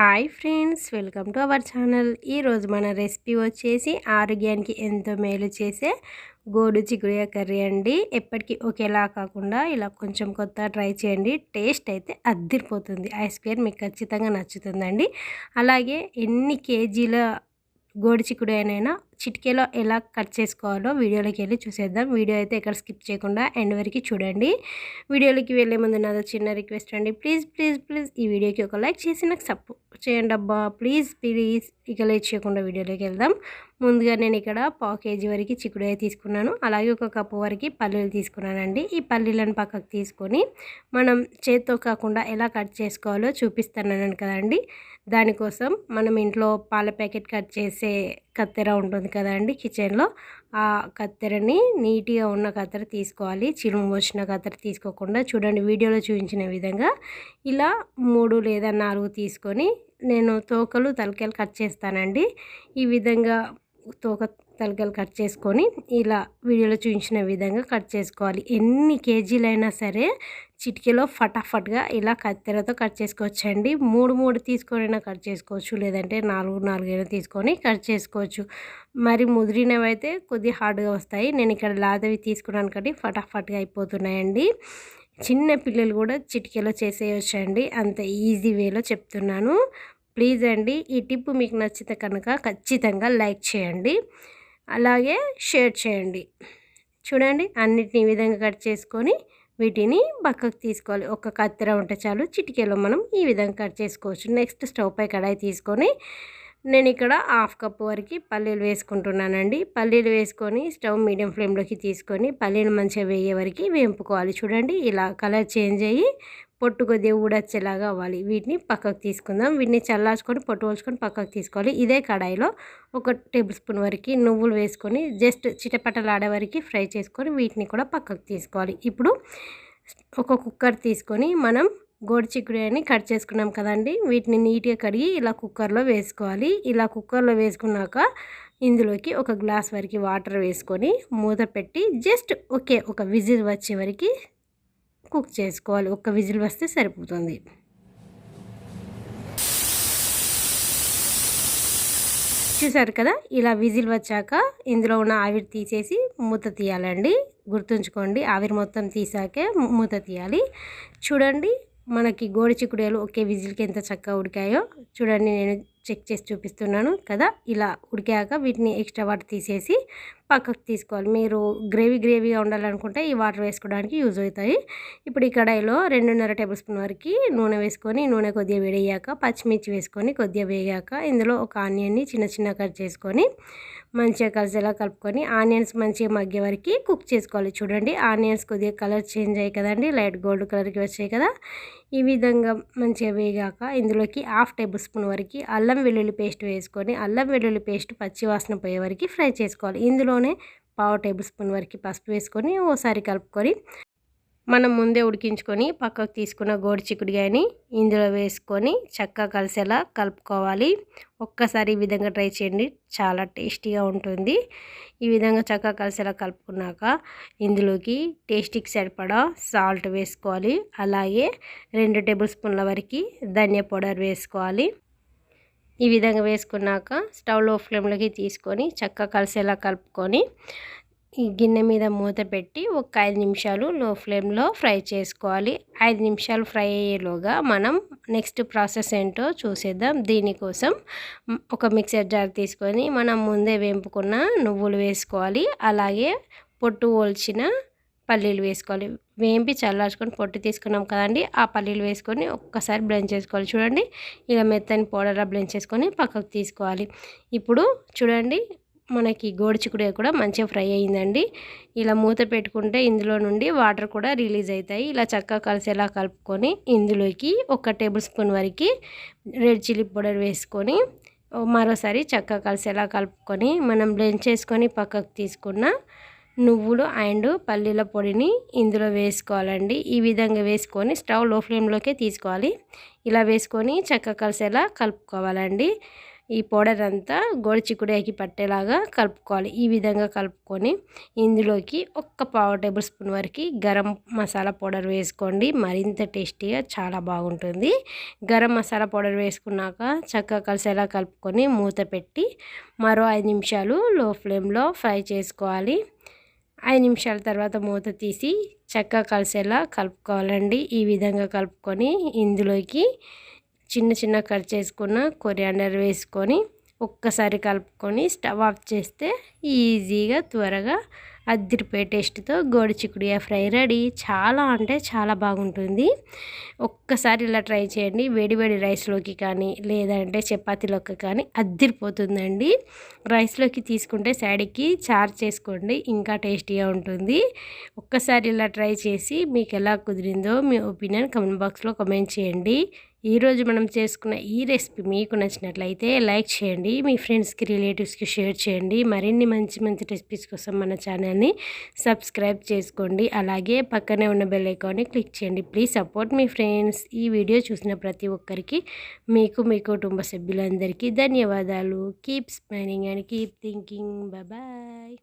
Hi friends welcome to our channel. ఈరోజు మన recipe వచ్చేసి ఆరోగ్యానికి ఎంతో మేలు చేసే గోడు చిగురియ కర్రీ అండి. ఎప్పటికీ ఒకేలా కాకుండా ఇలా కొంచెం కొత్త ట్రై చేయండి. టేస్ట్ అయితే అద్దిరిపోతుంది. ఐస్ క్రీమ్ మీకు ఖచ్చితంగా నచ్చుతుందండి. అలాగే ఎన్ని కేజీల గోడు చిక్కుడు అయినైనా చిటికేలో ఎలా కట్ చేసుకోవాలో వీడియోలోకి వెళ్ళి చూసేద్దాం. వీడియో అయితే ఎక్కడ స్కిప్ చేయకుండా ఎండ్ వరకు చూడండి. వీడియోలోకి వెళ్ళే ముందు నాదో చిన్న రిక్వెస్ట్ అండి. ప్లీజ్ ప్లీజ్ ప్లీజ్ ఈ వీడియోకి ఒక లైక్ చేసి నాకు సపోర్ట్ చేయండి అబ్బా. ప్లీజ్ ప్లీజ్ ఇక లేట్ చేయకుండా వీడియోలోకి వెళ్దాం. ముందుగా నేను ఇక్కడ పావు కేజీ వరకు చిక్కుడుకాయ తీసుకున్నాను. అలాగే ఒక కప్పు వరకు పల్లీలు తీసుకున్నానండి. ఈ పల్లీలను పక్కకు తీసుకొని మనం చేత్తో కాకుండా ఎలా కట్ చేసుకోవాలో చూపిస్తున్నాను కదండి. దానికోసం మనం ఇంట్లో పాల ప్యాకెట్ కట్ చేసే కత్తెర ఉంటుంది కదండి కిచెన్లో. ఆ కత్తెరని నీట్గా ఉన్న కత్తెర తీసుకోవాలి. చిలుము వచ్చిన కత్తెర తీసుకోకుండా చూడండి వీడియోలో చూపించిన విధంగా ఇలా మూడు లేదా నాలుగు తీసుకొని నేను తోకలు తలకాయలు కట్ చేస్తానండి. ఈ విధంగా తోక తలకలు కట్ చేసుకొని ఇలా వీడియోలో చూపించిన విధంగా కట్ చేసుకోవాలి. ఎన్ని కేజీలైనా సరే చిటికెలో ఫటాఫట్గా ఇలా కత్తెరతో కట్ చేసుకోవచ్చండి. మూడు మూడు తీసుకొనైనా కట్ చేసుకోవచ్చు లేదంటే నాలుగు నాలుగైనా తీసుకొని కట్ చేసుకోవచ్చు. మరి ముదిరినవి అయితే కొద్దిగా హార్డ్గా వస్తాయి. నేను ఇక్కడ లాదవి తీసుకున్నాను కాబట్టి ఫటాఫట్గా అయిపోతున్నాయండి. చిన్న పిల్లలు కూడా చిటికెలో చేసేయచ్చండి. అంత ఈజీ వేలో చెప్తున్నాను. ప్లీజ్ అండి ఈ టిప్ మీకు నచ్చితే కనుక ఖచ్చితంగా లైక్ చేయండి. అలాగే షేర్ చేయండి. చూడండి అన్నిటిని ఈ విధంగా కట్ చేసుకొని వీటిని పక్కకు తీసుకోవాలి. ఒక కత్తెర ఉంటే చాలు చిటికెలో మనం ఈ విధంగా కట్ చేసుకోవచ్చు. నెక్స్ట్ స్టవ్ పై కడాయి తీసుకొని నేను ఇక్కడ హాఫ్ కప్ వరకు పల్లీలు వేసుకుంటున్నానండి. పల్లీలు వేసుకొని స్టవ్ మీడియం ఫ్లేమ్లోకి తీసుకొని పల్లీలు మంచిగా వేయే వరకు వేంపుకోవాలి. చూడండి ఇలా కలర్ చేంజ్ అయ్యి పొట్టు కొద్దిగా వచ్చేలాగా అవ్వాలి. వీటిని పక్కకు తీసుకుందాం. వీటిని చల్లార్చుకొని పొట్టు పోల్చుకొని పక్కకు తీసుకోవాలి. ఇదే కడాయిలో ఒక టేబుల్ స్పూన్ వరకు నువ్వులు వేసుకొని జస్ట్ చిటపటలాడే వరకు ఫ్రై చేసుకొని వీటిని కూడా పక్కకు తీసుకోవాలి. ఇప్పుడు ఒక కుక్కర్ తీసుకొని మనం గోడి చిక్కుడు కట్ చేసుకున్నాం కదండి. వీటిని నీట్గా కడిగి ఇలా కుక్కర్లో వేసుకోవాలి. ఇలా కుక్కర్లో వేసుకున్నాక ఇందులోకి ఒక గ్లాస్ వరకు వాటర్ వేసుకొని మూత పెట్టి జస్ట్ ఓకే ఒక విజిల్ వచ్చే వరకు కుక్ చేసుకోవాలి. ఒక్క విజిల్ వస్తే సరిపోతుంది. చూసారు కదా? ఇలా విజిల్ వచ్చాక ఇందులో ఉన్న ఆవిరి తీసేసి మూత తీయాలండి. గుర్తుంచుకోండి ఆవిరి మొత్తం తీసాకే మూత తీయాలి. చూడండి మనకి గోడి చిక్కుడులు ఒకే విజిల్కి ఎంత చక్కగా ఉడికాయో. చూడండి నేను చెక్ చేసి చూపిస్తున్నాను కదా? ఇలా ఉడికాక వీటిని ఎక్స్ట్రా వాటర్ తీసేసి పక్కకు తీసుకోవాలి. మీరు గ్రేవీ గ్రేవీగా ఉండాలనుకుంటే ఈ వాటర్ వేసుకోవడానికి యూజ్ అవుతాయి. ఇప్పుడు ఈ కడాయిలో రెండున్నర టేబుల్ స్పూన్ వరకు నూనె వేసుకొని నూనె కొద్దిగా వేడయ్యాక పచ్చిమిర్చి వేసుకొని కొద్దిగా వేగాక ఇందులో ఒక ఆనియన్ని చిన్న చిన్న కట్ చేసుకొని మంచిగా కలిసేలా కలుపుకొని ఆనియన్స్ మంచిగా మగ్గే వరకు కుక్ చేసుకోవాలి. చూడండి ఆనియన్స్ కొద్దిగా కలర్ చేంజ్ అయ్యాయి కదండి లైట్ గోల్డ్ కలర్కి వచ్చాయి కదా. ఈ విధంగా మంచిగా వేగాక ఇందులోకి హాఫ్ టేబుల్ స్పూన్ వరకు అల్లం వెల్లుల్లి పేస్ట్ వేసుకొని అల్లం వెల్లుల్లి పేస్ట్ పచ్చి వాసన పోయే వరకు ఫ్రై చేసుకోవాలి. ఇందులో ఇందులోనే పావు టేబుల్ స్పూన్ వరకు పసుపు వేసుకొని ఓసారి కలుపుకొని మనం ముందే ఉడికించుకొని పక్కకు తీసుకున్న గోడి చిక్కుడుగాయని ఇందులో వేసుకొని చక్కగా కలిసేలా కలుపుకోవాలి. ఒక్కసారి ఈ విధంగా ట్రై చేయండి. చాలా టేస్టీగా ఉంటుంది. ఈ విధంగా చక్కగా కలిసేలా కలుపుకున్నాక ఇందులోకి టేస్టీకి సరిపడా సాల్ట్ వేసుకోవాలి. అలాగే రెండు టేబుల్ స్పూన్ల వరకు ధనియా పౌడర్ వేసుకోవాలి. ఈ విధంగా వేసుకున్నాక స్టవ్లో ఫ్లేమ్లోకి తీసుకొని చక్కగా కలిసేలా కలుపుకొని ఈ గిన్నె మీద మూత పెట్టి ఒక ఐదు నిమిషాలు లో ఫ్లేమ్లో ఫ్రై చేసుకోవాలి. ఐదు నిమిషాలు ఫ్రై అయ్యేలోగా మనం నెక్స్ట్ ప్రాసెస్ ఏంటో చూసేద్దాం. దీనికోసం ఒక మిక్సర్ జార్ తీసుకొని మనం ముందే వేంపుకున్న నువ్వులు వేసుకోవాలి. అలాగే పొట్టు ఓల్చిన పల్లీలు వేసుకోవాలి. వేంపి చల్లార్చుకొని పొట్టు తీసుకున్నాం కదండి. ఆ పల్లీలు వేసుకొని ఒక్కసారి బ్లెండ్ చేసుకోవాలి. చూడండి ఇలా మెత్తని పౌడర్లా బ్లెండ్ చేసుకొని పక్కకు తీసుకోవాలి. ఇప్పుడు చూడండి మనకి గోడిచికుడే కూడా మంచిగా ఫ్రై అయిందండి. ఇలా మూత పెట్టుకుంటే ఇందులో నుండి వాటర్ కూడా రిలీజ్ అవుతాయి. ఇలా చక్కగా కలిసేలా కలుపుకొని ఇందులోకి ఒక టేబుల్ స్పూన్ వరకు రెడ్ చిల్లీ పౌడర్ వేసుకొని మరోసారి చక్కగా కలిసేలా కలుపుకొని మనం బ్లెండ్ చేసుకొని పక్కకు తీసుకున్న నువ్వులు అండ్ పల్లీల పొడిని ఇందులో వేసుకోవాలండి. ఈ విధంగా వేసుకొని స్టవ్లో ఫ్లేమ్లోకే తీసుకోవాలి. ఇలా వేసుకొని చక్కగా కలిసేలా కలుపుకోవాలండి. ఈ పౌడర్ అంతా గోడి పట్టేలాగా కలుపుకోవాలి. ఈ విధంగా కలుపుకొని ఇందులోకి ఒక్క పావు టేబుల్ స్పూన్ వరకు గరం మసాలా పౌడర్ వేసుకోండి. మరింత టేస్టీగా చాలా బాగుంటుంది. గరం మసాలా పౌడర్ వేసుకున్నాక చక్కగా కలిసేలా కలుపుకొని మూత పెట్టి మరో ఐదు నిమిషాలు లో ఫ్లేమ్లో ఫ్రై చేసుకోవాలి. ఐదు నిమిషాల తర్వాత మూత తీసి చక్కగా కలిసేలా కలుపుకోవాలండి. ఈ విధంగా కలుపుకొని ఇందులోకి చిన్న చిన్న కట్ చేసుకున్న కొరియాండర్ వేసుకొని ఒక్కసారి కలుపుకొని స్టవ్ ఆఫ్ చేస్తే ఈజీగా త్వరగా అద్దరిపోయే టేస్ట్తో గోడి చిక్కుడుగా ఫ్రై రెడీ. చాలా అంటే చాలా బాగుంటుంది. ఒక్కసారి ఇలా ట్రై చేయండి. వేడి రైస్లోకి కానీ లేదంటే చపాతీలోకి కానీ అద్దరిపోతుందండి. రైస్లోకి తీసుకుంటే సైడ్కి చార్ చేసుకోండి. ఇంకా టేస్టీగా ఉంటుంది. ఒక్కసారి ఇలా ట్రై చేసి మీకు ఎలా కుదిరిందో మీ ఒపీనియన్ కమెంట్ బాక్స్లో కమెంట్ చేయండి. ఈరోజు మనం చేసుకున్న ఈ రెసిపీ మీకు నచ్చినట్లయితే లైక్ చేయండి మీ ఫ్రెండ్స్కి రిలేటివ్స్కి షేర్ చేయండి. మరిన్ని మంచి మంచి రెసిపీస్ కోసం మన ఛానల్ని సబ్స్క్రైబ్ చేసుకోండి. అలాగే పక్కనే ఉన్న బెల్ ఐకాన్ని క్లిక్ చేయండి. ప్లీజ్ సపోర్ట్ మీ ఫ్రెండ్స్. ఈ వీడియో చూసిన ప్రతి ఒక్కరికి మీకు మీ కుటుంబ సభ్యులందరికీ ధన్యవాదాలు. Keep smiling and keep thinking. Bye.